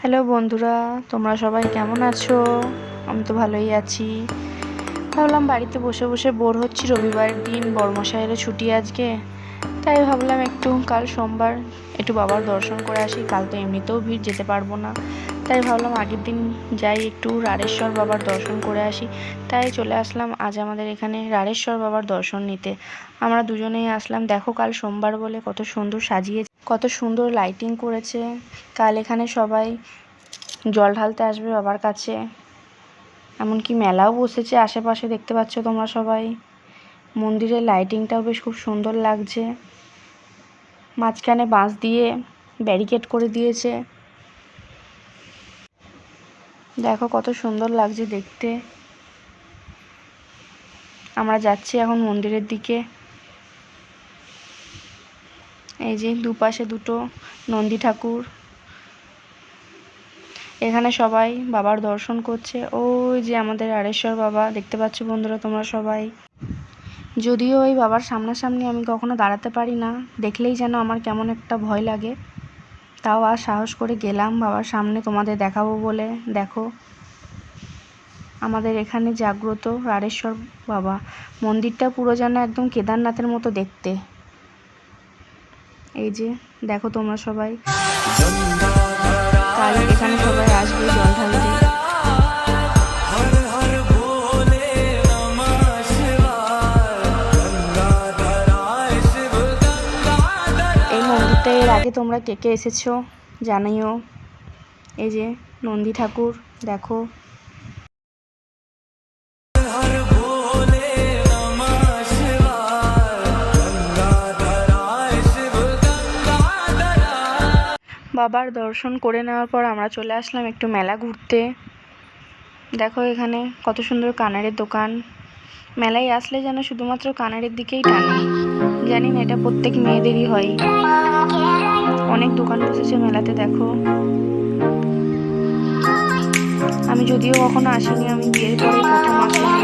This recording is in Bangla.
হ্যালো বন্ধুরা, তোমরা সবাই কেমন আছো? আমি তো ভালোই আছি। ভাবলাম বাড়িতে বসে বসে বোর হচ্ছি, রবিবারের দিন বর্মশাহের ছুটি আজকে। তাই ভাবলাম একটু কাল সোমবার একটু বাবার দর্শন করে আসি, কাল তো এমনিতেও ভিড়, যেতে পারব না। তাই ভাবলাম আগের দিন যাই একটু রাড়েশ্বর বাবার দর্শন করে আসি। তাই চলে আসলাম আজ আমাদের এখানে রাড়েশ্বর বাবার দর্শন নিতে। আমরা দুজনেই আসলাম, দেখো কাল সোমবার বলে কত সুন্দর সাজিয়ে কত সুন্দর লাইটিং করেছে। কাল এখানে সবাই জল ঢালতে আসবে বাবার কাছে। এমনকি মেলাও বসেছে আশেপাশে, দেখতে পাচ্ছ তোমরা সবাই। মন্দিরের লাইটিংটাও বেশ খুব সুন্দর লাগছে। মাঝখানে বাঁশ দিয়ে ব্যারিকেড করে দিয়েছে। দেখো কত সুন্দর লাগছে দেখতে। আমরা যাচ্ছি এখন মন্দিরের দিকে। এই যে দুপাশে দুটো নন্দী ঠাকুর। এখানে সবাই বাবার দর্শন করছে। ওই যে আমাদের আড়েশ্বর বাবা, দেখতে পাচ্ছ বন্ধুরা তোমরা সবাই। যদিও ওই বাবার সামনাসামনি আমি কখনো দাঁড়াতে পারি না, দেখলেই যেন আমার কেমন একটা ভয় লাগে। তাও আর সাহস করে গেলাম, বাবার সামনে তোমাদের দেখাবো বলে। দেখো, আমাদের এখানে জাগ্রত রাড়েশ্বর বাবা। মন্দিরটা পুরো যেন একদম কেদারনাথের মতো দেখতে। এই যে, দেখো তোমরা সবাই। এখানে সবাই এই এর আগে তোমরা কে কে এসেছ জানাইও। এই যে নন্দী ঠাকুর দেখো। বাবার দর্শন করে নেওয়ার পর আমরা চলে আসলাম একটু মেলা ঘুরতে। দেখো এখানে কত সুন্দর কানারের দোকান। মেলায় আসলে যেন শুধুমাত্র কানারের দিকেই টানে। জানি না এটা প্রত্যেক মেয়েদেরই হয়। অনেক দোকান বসেছে মেলাতে দেখো। আমি যদিও কখনো আসিনি আমি বিয়ের পরে প্রথম